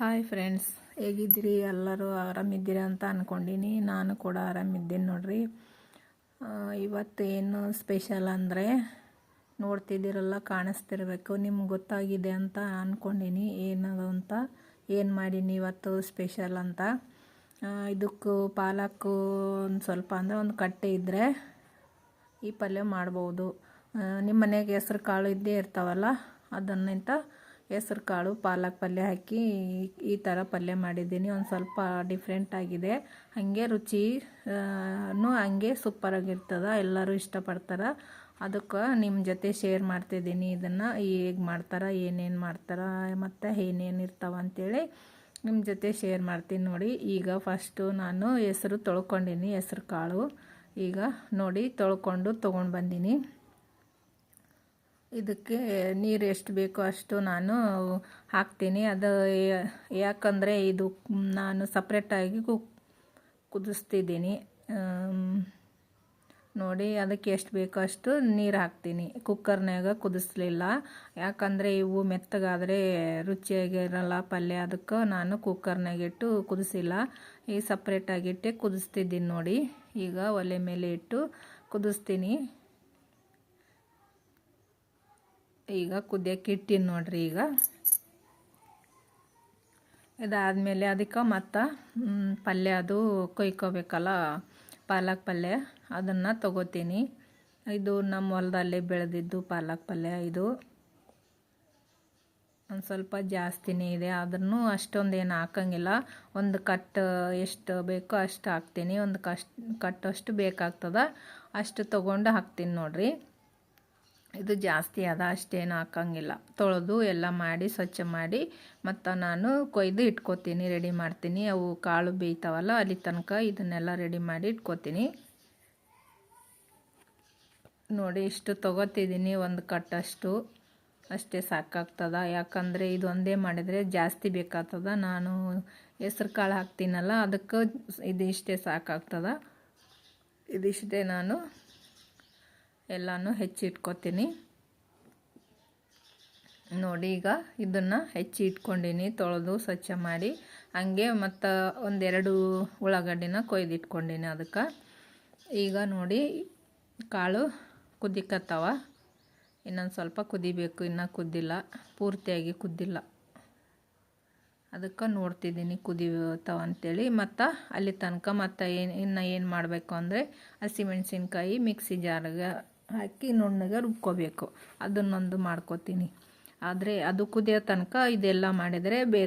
Hi friends ಹೇಗಿದ್ದೀರಿ? ಎಲ್ಲರೂ ಆರಾಮಿದ್ದೀರಾ ಅಂತ ಅಂದ್ಕೊಂಡಿನಿ ನಾನು ಕೂಡ ಆರಾಮಿದ್ದೀನಿ ನೋಡ್ರಿ. ಏನು ಸ್ಪೆಷಲ್ ಅಂದರೆ ನೋಡ್ತಿದ್ದೀರಲ್ಲ, ಕಾಣಿಸ್ತಿರ್ಬೇಕು. ನಿಮ್ಗೆ ಗೊತ್ತಾಗಿದೆ ಅಂತ ಅಂದ್ಕೊಂಡಿನಿ ಏನದು ಅಂತ, ಏನು ಮಾಡೀನಿ ಇವತ್ತು ಸ್ಪೆಷಲ್ ಅಂತ? ಇದಕ್ಕೂ ಪಾಲಕ್ಕು ಒಂದು ಸ್ವಲ್ಪ ಅಂದರೆ ಒಂದು ಕಟ್ಟೆ ಇದ್ದರೆ ಈ ಪಲ್ಯ ಮಾಡ್ಬೋದು. ನಿಮ್ಮ ಮನೆಗೆ ಹೆಸ್ರು ಕಾಳು ಇದ್ದೇ ಇರ್ತಾವಲ್ಲ, ಅದನ್ನಿಂತ ಹೆಸ್ರು, ಕಾಳು, ಪಾಲಕ್ ಪಲ್ಯ ಹಾಕಿ ಈ- ಥರ ಪಲ್ಯ ಮಾಡಿದ್ದೀನಿ. ಒಂದು ಸ್ವಲ್ಪ ಡಿಫ್ರೆಂಟ್ ಆಗಿದೆ. ಹಾಗೆ ರುಚಿ ಹಾಗೆ ಸೂಪರಾಗಿರ್ತದೆ ಎಲ್ಲರೂ ಇಷ್ಟಪಡ್ತಾರೆ. ಅದಕ್ಕೆ ನಿಮ್ಮ ಜೊತೆ ಶೇರ್ ಮಾಡ್ತಿದ್ದೀನಿ ಇದನ್ನು. ಹೇಗೆ ಮಾಡ್ತಾರೆ, ಏನೇನು ಮಾಡ್ತಾರೆ, ಮತ್ತು ಏನೇನು ಇರ್ತಾವ ಅಂತೇಳಿ ನಿಮ್ಮ ಜೊತೆ ಶೇರ್ ಮಾಡ್ತೀನಿ ನೋಡಿ. ಈಗ ಫಸ್ಟು ನಾನು ಹೆಸರು ತೊಳ್ಕೊಂಡೀನಿ. ಹೆಸ್ರು, ಕಾಳು. ಈಗ ನೋಡಿ ತೊಳ್ಕೊಂಡು ತೊಗೊಂಡು ಬಂದೀನಿ. ಇದಕ್ಕೆ ನೀರು ಎಷ್ಟು ಬೇಕೋ ಅಷ್ಟು ನಾನು ಹಾಕ್ತೀನಿ. ಅದು ಯಾಕಂದರೆ ಇದು ನಾನು ಸಪ್ರೇಟಾಗಿ ಕು, ಕುದಿಸ್ತಿದ್ದೀನಿ. ನೋಡಿ, ಅದಕ್ಕೆ ಎಷ್ಟು ಬೇಕೋ ಅಷ್ಟು ನೀರು ಹಾಕ್ತೀನಿ. ಕುಕ್ಕರ್ನಾಗ ಕುದಿಸ್ಲಿಲ್ಲ. ಯಾಕಂದರೆ ಇವು ಮೆತ್ತಗಾದರೆ ರುಚಿಯಾಗಿರಲ್ಲ ಪಲ್ಯ, ಅದಕ್ಕೆ ನಾನು ಕುಕ್ಕರ್ನಾಗ ಇಟ್ಟು ಕುದಿಸಿಲ್ಲ. ಈ ಸಪ್ರೇಟಾಗಿಟ್ಟೆ ಕುದಿಸ್ತಿದ್ದೀನಿ ನೋಡಿ. ಈಗ ಒಲೆ ಮೇಲೆ ಇಟ್ಟು ಕುದಿಸ್ತೀನಿ. ಈಗ ಕುದಿಯಕ್ಕೆ ಇಟ್ಟಿನಿ ನೋಡ್ರಿ ಈಗ. ಇದಾದಮೇಲೆ ಅದಕ್ಕೆ ಮತ್ತು ಪಲ್ಯ ಅದು ಕೊಯ್ಕೋಬೇಕಲ್ಲ, ಪಾಲಕ್ ಪಲ್ಯ, ಅದನ್ನು ತಗೋತೀನಿ. ಇದು ನಮ್ಮ ಹೊಲದಲ್ಲೇ ಬೆಳೆದಿದ್ದು ಪಾಲಕ್ ಪಲ್ಯ ಇದು. ಒಂದು ಸ್ವಲ್ಪ ಜಾಸ್ತಿನೇ ಇದೆ ಆದ್ರೂ ಅಷ್ಟೊಂದೇನು ಹಾಕಂಗಿಲ್ಲ. ಒಂದು ಕಟ್ ಎಷ್ಟು ಬೇಕೋ ಅಷ್ಟು ಹಾಕ್ತೀನಿ. ಒಂದು ಕಷ್ಟ, ಕಟ್ಟಷ್ಟು ಬೇಕಾಗ್ತದೆ, ಅಷ್ಟು ತೊಗೊಂಡು ಹಾಕ್ತೀನಿ ನೋಡ್ರಿ. ಇದು ಜಾಸ್ತಿ ಅದ, ಅಷ್ಟೇನು ಹಾಕಂಗಿಲ್ಲ. ತೊಳೆದು ಎಲ್ಲ ಮಾಡಿ, ಸ್ವಚ್ಛ ಮಾಡಿ, ಮತ್ತು ನಾನು ಕೊಯ್ದು ಇಟ್ಕೋತೀನಿ, ರೆಡಿ ಮಾಡ್ತೀನಿ. ಅವು ಕಾಳು ಬೇಯ್ತಾವಲ್ಲ, ಅಲ್ಲಿ ತನಕ ಇದನ್ನೆಲ್ಲ ರೆಡಿ ಮಾಡಿ ಇಟ್ಕೋತೀನಿ. ನೋಡಿ, ಇಷ್ಟು ತೊಗೋತಿದ್ದೀನಿ, ಒಂದು ಕಟ್ಟಷ್ಟು. ಅಷ್ಟೇ ಸಾಕಾಗ್ತದ. ಯಾಕಂದರೆ ಇದು ಒಂದೇ ಮಾಡಿದರೆ ಜಾಸ್ತಿ ಬೇಕಾಗ್ತದ. ನಾನು ಹೆಸ್ರು ಕಾಳು ಹಾಕ್ತೀನಲ್ಲ, ಅದಕ್ಕೆ ಇದಿಷ್ಟೇ ಸಾಕಾಗ್ತದ. ಇದಿಷ್ಟೇ ನಾನು ಎಲ್ಲನೂ ಹೆಚ್ಚಿಟ್ಕೋತೀನಿ. ನೋಡಿ ಈಗ ಇದನ್ನು ಹೆಚ್ಚಿ ಇಟ್ಕೊಂಡೀನಿ ತೊಳೆದು ಸ್ವಚ್ಛ ಮಾಡಿ. ಹಂಗೆ ಮತ್ತು ಒಂದೆರಡು ಉಳ್ಳಾಗಡ್ಡಿನ ಕೊಯ್ದಿಟ್ಕೊಂಡೀನಿ ಅದಕ್ಕೆ. ಈಗ ನೋಡಿ ಕಾಳು ಕುದಿಕತ್ತವ. ಇನ್ನೊಂದು ಸ್ವಲ್ಪ ಕುದಿಬೇಕು, ಇನ್ನೂ ಕುದ್ದಿಲ್ಲ, ಪೂರ್ತಿಯಾಗಿ ಕುದ್ದಿಲ್ಲ. ಅದಕ್ಕೆ ನೋಡ್ತಿದ್ದೀನಿ ಕುದಿತಾವ ಅಂತೇಳಿ. ಮತ್ತು ಅಲ್ಲಿ ತನಕ ಮತ್ತು ಏನು, ಇನ್ನು ಏನು ಮಾಡಬೇಕು ಅಂದರೆ ಹಸಿಮೆಣ್ಸಿನ್ಕಾಯಿ ಮಿಕ್ಸಿ ಜಾರ್ಗೆ ಹಾಕಿ ನುಣ್ಣಗೆ ರುಬ್ಕೋಬೇಕು. ಅದನ್ನೊಂದು ಮಾಡ್ಕೋತೀನಿ. ಆದರೆ ಅದು ಕುದಿಯೋ ತನಕ ಇದೆಲ್ಲ ಮಾಡಿದರೆ ಬೇರೆ